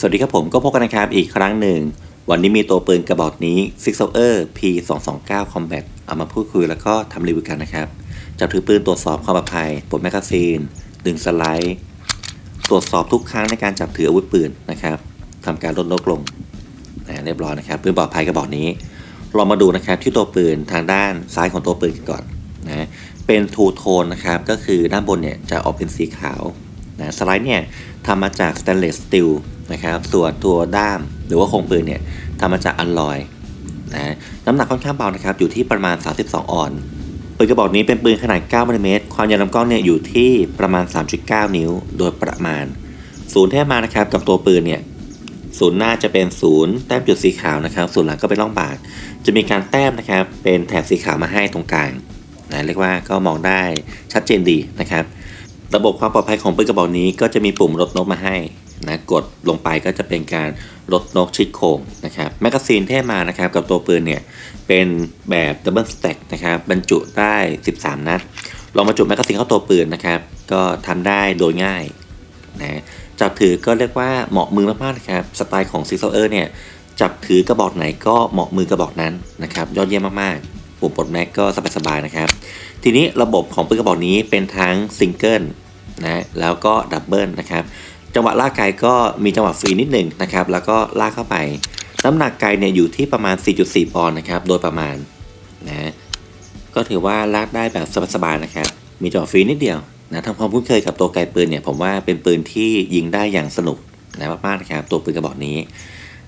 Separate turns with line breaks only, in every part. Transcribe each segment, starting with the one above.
สวัสดีครับผมก็พบกันนะครับอีกครั้งหนึ่ง วันนี้มีตัวปืนกระบอกนี้ Six Hour P 2 2 9 Combat เอามาพูดคุยแล้วก็ทำรีวิวกันนะครับจับถือปืนตรวจสอบความปลอดภัยปลดแมกกาซีนดึงสไลด์ ตรวจสอบทุกครั้งในการจับถืออาวุธปืนนะครับทำการลดนกลงนะเรียบร้อยนะครับปืนปลอดภัยกระบอกนี้เรามาดูนะครับที่ตัวปืนทางด้านซ้ายของตัวปืนก่อนนะเป็นทูโทนนะครับก็คือด้านบนเนี่ยจะออกเป็นสีขาวนะสไลด์เนี่ยทำมาจากสแตนเลสสตีล นะครับส่วนตัวด้ามหรือว่าโครงปืนเนี่ยทำมาจากอัลลอยนะน้ำหนักค่อนข้างเบานะครับอยู่ที่ประมาณ 32 ออนซ์ปืนกระบอกนี้เป็นปืนขนาด9มิลเมตรความยาวลำกล้องเนี่ยอยู่ที่ประมาณ 3.9 นิ้ว โดยประมาณ ศูนย์ที่ให้มานะครับกับตัวปืนเนี่ยศูนย์หน้าจะเป็นศูนย์แต้มจุดสีขาวนะครับศูนย์หลังก็เป็นร่องบาดจะมีการแต้มนะครับเป็นแถบสีขาวมาให้ตรงกลางนะเรียกว่าก็มองได้ชัดเจนดีนะครับ ระบบความปลอดภัยของปืนกระบอกนี้ก็จะมีปุ่มลดนกมาให้ นะกดลงไปก็จะเป็นการลดนกชิดโคงนะครับแมกกาซีนที่มานะครับกับตัวปืนเนี่ยเป็นแบบดับเบิลสแต็กนะครับบรรจุได้ 13 นัด ลองมาจุแมกกาซีนเข้าตัวปืนนะครับ ก็ทำได้โดยง่ายนะจับถือก็เรียกว่าเหมาะมือมากๆนะครับสไตล์ของซิ x เออร์เนี่ยจับถือกระบอกไหนก็เหมาะมือกระบอกนั้นนะครับยอดเยี่ยมมากๆปุ่มปลดแม็กก็สบายๆนะครับทีนี้ระบบของปืนกระบอกนี้เป็นทั้งซิงเกิลนะแล้วก็ดับเบิลนะครับ จังหวะลากไกก็มีจังหวะฟรีนิดหนึ่งนะครับ แล้วก็ลากเข้าไป น้ำหนักไกเนี่ยอยู่ที่ประมาณ 4.4 ปอนด์นะครับ โดยประมาณนะก็ถือว่าลากได้แบบสบายๆนะครับ มีจังหวะฟรีนิดเดียวนะทำความคุ้นเคยกับตัวไกปืนเนี่ยผมว่าเป็นปืนที่ยิงได้อย่างสนุกนะมากๆนะครับ ตัวปืนกระบอกนี้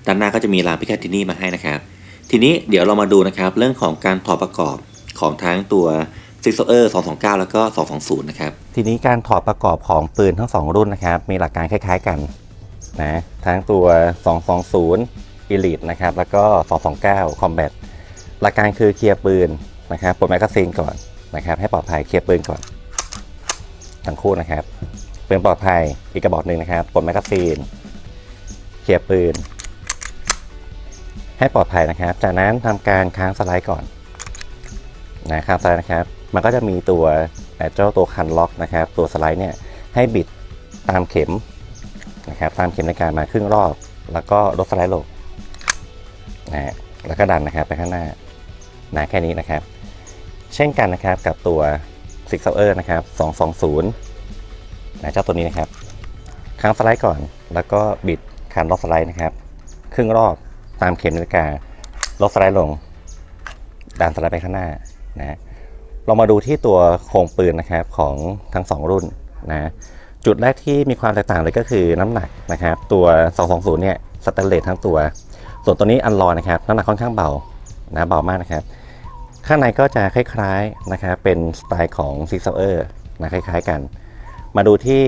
ด้านหน้าก็จะมีลาพิคาตินี่มาให้นะครับ ทีนี้เดี๋ยวเรามาดูนะครับ เรื่องของการถอดประกอบของทั้งตัว Six o e r 229 แล้วก็ 220 นะครับ
ทีนี้การถอดประกอบของปืนทั้ง 2 รุ่นนะครับ มีหลักการคล้าย ๆกันนะทั้งตัว 220 Elite นะครับ แล้วก็ 229 Combat หลักการคือเคลียร์ปืนนะครับปลดแมกกาซีนก่อนนะครับ ให้ปลอดภัยเคลียร์ปืนก่อนทั้งคู่นะครับปืนปลอดภัยอีกกระบอกหนึ่งนะครับปลดแมกกาซีนเคลียร์ปืน ให้ปลอดภัยนะครับ จากนั้นทำการค้างสไลด์ก่อนนะค้างสไลด์นะครับ มันก็จะมีตัวเอ่อเจ้าตัวคันล็อกนะครับ ตัวสไลด์เนี่ยให้บิดตามเข็มนะครับตามเข็มในการมาครึ่งรอบ แล้วก็ลดสไลด์ลงนะฮะแล้วก็ดันนะครับไปข้างหน้านะแค่นี้นะครับ เช่นกันนะครับกับตัว Six Hour นะครับ220นะเจ้าตัวนี้นะครับค้างสไลด์ก่อน แล้วก็บิดคันล็อกสไลด์นะครับ ครึ่งรอบตามเข็มนาฬิกาลดสไลด์ลงดันสไลด์ไปข้างหน้านะ เรามาดูที่ตัวโครงปืนนะครับของทั้ง 2 รุ่นนะจุดแรกที่มีความแตกต่างเลยก็คือน้ำหนักนะครับตัว 220 เนี่ยสแตนเลสทั้งตัว ส่วนตัวนี้อันลอยนะครับน้ำหนักค่อนข้างเบานะเบามากนะครับ ข้างในก็จะคล้ายๆนะครับเป็นสไตล์ของ Six Hour นะคล้ายๆกัน มาดูที่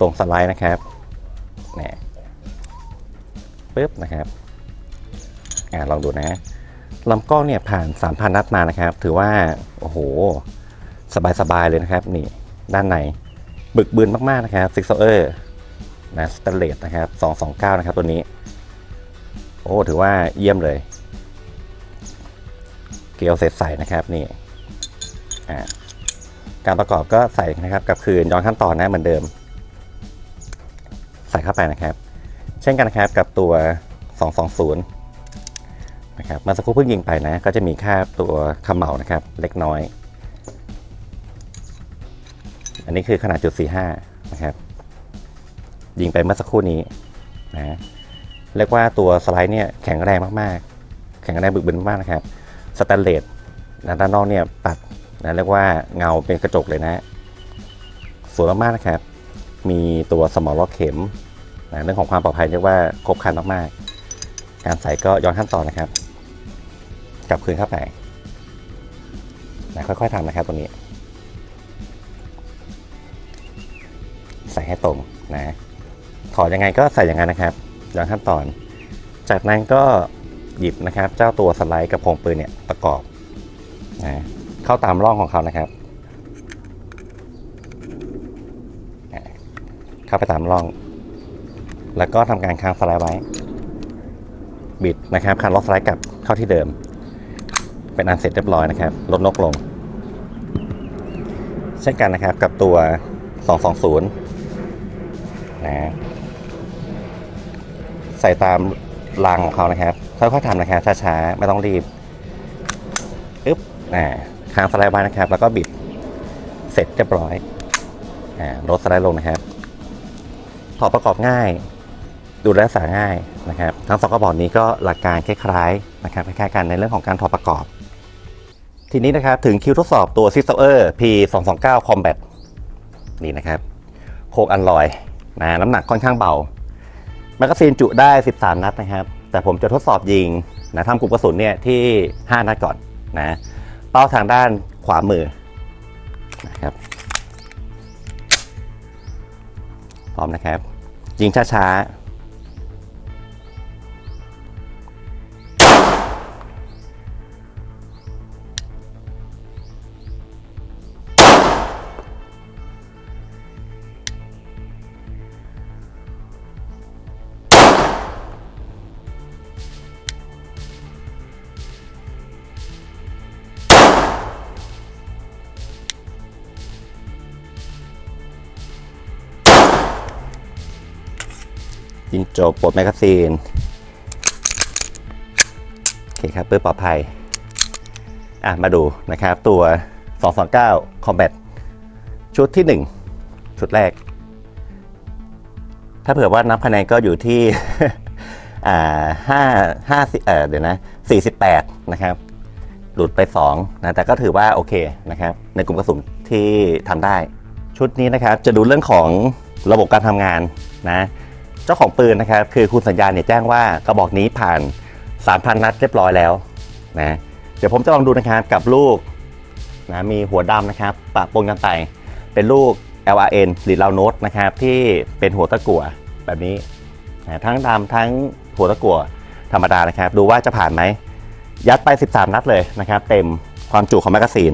ตรงสไลด์นะครับเนี่ยปึ๊บนะครับอ่าลองดูนะ ลำกล้องเนี่ยผ่าน 3,000 นัดมานะครับ ถือว่า โอ้โห สบายๆเลยนะครับ นี่ด้านในบึกบืนมากๆนะครับ Six Hour นะสเตเลสนะครับ 229 นะครับตัวนี้ โอ้ ถือว่าเยี่ยมเลย เกลียวเสร็จใส่นะครับนี่อ่าการประกอบก็ใส่นะครับกับคืนย้อนขั้นตอนนะเหมือนเดิม ใส่เข้าไปนะครับ เช่นกันนะครับกับตัว 220 นะครับมื่อสักครู่เพิ่งยิงไปนะ ก็จะมีค่าตัวขมเหลานะครับ เล็กน้อย อันนี้คือขนาดจุด45นะครับ ยิงไปเมื่อสักครู่นี้นะเรียกว่าตัวสไลด์เนี่ยแข็งแรงมากๆ แข็งแรงบึกบึนมากนะครับสแตนเลสด้านนอกเนี่ยปัดนะเรียกว่าเงาเป็นกระจกเลยนะสวยมากๆนะครับ มีตัวสมอลล็อกเข็มนะเรื่องของความปลอดภัยเรียกว่าครบครันมากๆ การใส่ก็ย้อนขั้นตอนนะครับ กลับคืนเข้าไปนะค่อยๆทำนะครับตรงนี้ ใส่ให้ตรงนะถอดยังไงก็ใส่อย่างนั้นนะครับอย้อนขั้นตอน จากนั้นก็หยิบนะครับ เจ้าตัวสไลด์กับโครงปืนเนี่ยประกอบนะเข้าตามร่องของเขานะครับ เข้าไปตามร่อง แล้วก็ทำการค้างสไลด์ไว้ บิดนะครับคันล็อกสไลด์กลับเข้าที่เดิม เป็นอันเสร็จเรียบร้อยนะครับ ลดนกลง เช่นกันนะครับกับตัว 220 นะใส่ตามรางของเขานะครับค่อยๆทำนะครับช้าๆ ไม่ต้องรีบอึ๊บอ่าค้างสไลด์ไว้นะครับ แล้วก็บิดเสร็จเรียบร้อยอ่าลดสไลด์ลงนะครับถอดประกอบง่าย ดูแลรักษาง่ายนะครับ ทั้งสองกระบอกนี้ก็หลักการคล้ายๆนะครับคล้ายๆกันในเรื่องของการถอดประกอบ ทีนี้นะครับถึงคิวทดสอบตัว s i s e r P229 Combat นี่นะครับโคกอันลอยนะน้ำหนักค่อนข้างเบาแมกกาซีนจุได้ 13 นัดนะครับ แต่ผมจะทดสอบยิงนะทำกลุ่มกระสุนเนี่ยที่ 5 นัดก่อนนะเป้าทางด้านขวามือนะครับพร้อมนะครับ ยิงช้าๆิงจบปลดแมกกาซีนโอเคครับเพื่อปลอดภัยอะมาดูนะครับตัว 229 Combat ชุดที่ 1 ชุดแรก ถ้าเผื่อว่านับคะแนนก็อยู่ที่อ่าห้าห้าเออเดี๋ยวนะ48นะครับ หลุดไป2นะแต่ก็ถือว่าโอเคนะครับ ในกลุ่มกระสุนที่ทำได้ ชุดนี้นะครับจะดูเรื่องของระบบการทำงานนะ เจ้าของปืนนะครับคือคุณสัญญาเนี่ยแจ้งว่ากระบอกนี้ผ่าน3,000นัดเรียบร้อยแล้วนะเดี๋ยวผมจะลองดูนะครับกับลูกนะมีหัวดำนะครับปะปนกันไปเป็นลูก LRN หรือลาวโนตนะครับที่เป็นหัวตะกั่วแบบนี้นะทั้งดำทั้งหัวตะกั่วธรรมดานะครับ ดูว่าจะผ่านไหมยัดไป 13 นัดเลยนะครับ เต็มความจุของแมกกาซีน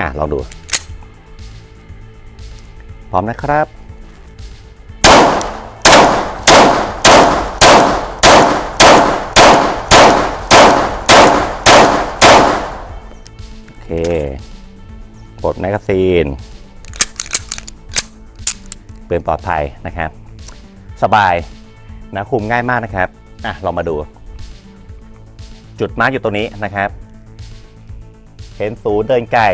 อะลองดู พร้อมนะครับ ดแมกกาซีนเปืนปลอดภัยนะครับ สบายนะคุมง่ายมากนะครับอะลองมาดู จุดมาร์กอยู่ตรงนี้นะครับ เห็นศูนย์เดินไกล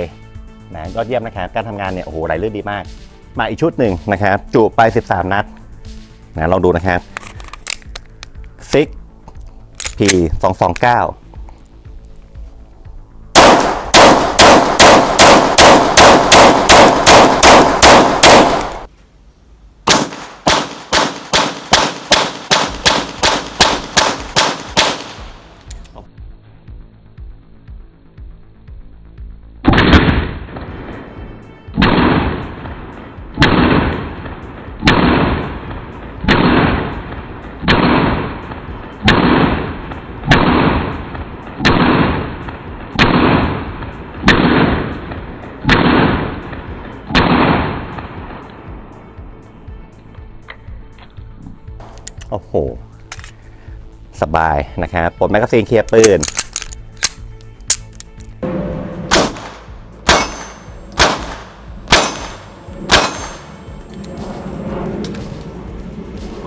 นะยอดเยี่ยมนะครับ การทำงานเนี่ยโอ้โหไหลลื่นดีมาก มาอีกชุดหนึ่งนะครับ จุไป 13 นัดนะลองดูนะครับซิก P 2 2 9 โอ้โห สบายนะครับปลดแมกกาซีนเคลียร์ปืน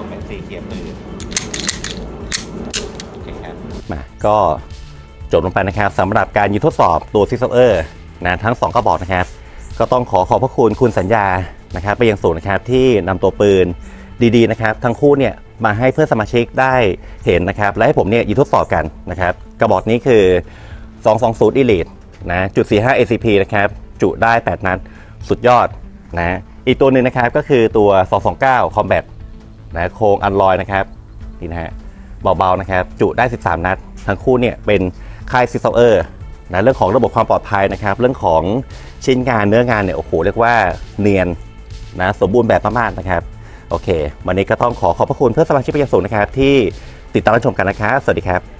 แมกกาซีนเคลียร์ปืนโอเคครับมาก็จบลงไปนะครับสำหรับการยิงทดสอบตัวซิสเออร์นะทั้ง 2 กระบอกนะครับ ก็ต้องขอขอบพระคุณคุณสัญญานะครับ ไปยังศูนย์นะครับที่นำตัวปืนดีๆนะครับ ทั้งคู่เนี่ย มาให้เพื่อนสมาชิกได้เห็นนะครับ และให้ผมเนี่ยยิงทดสอบกันนะครับ กระบอกนี้คือ 220 Elite นะจุด45 ACP นะครับ จุได้ 8 นัด สุดยอดนะ อีกตัวหนึ่งนะครับก็คือตัว 229 Combat นะโครงอันลอยนะครับนี่นะฮะเบาๆนะครับ จุได้ 13 นัด ทั้งคู่เนี่ยเป็นค่ายซิสเออร์นะเรื่องของระบบความปลอดภัยนะครับ เรื่องของชิ้นงานเนื้องานเนี่ยโอ้โหเรียกว่าเนียนนะสมบูรณ์แบบมากๆนะครับ โอเค วันนี้ก็ต้องขอขอบพระคุณเพื่อนสมาชิกประยงสูงนะครับ ที่ติดตามรับชมกันนะครับ สวัสดีครับ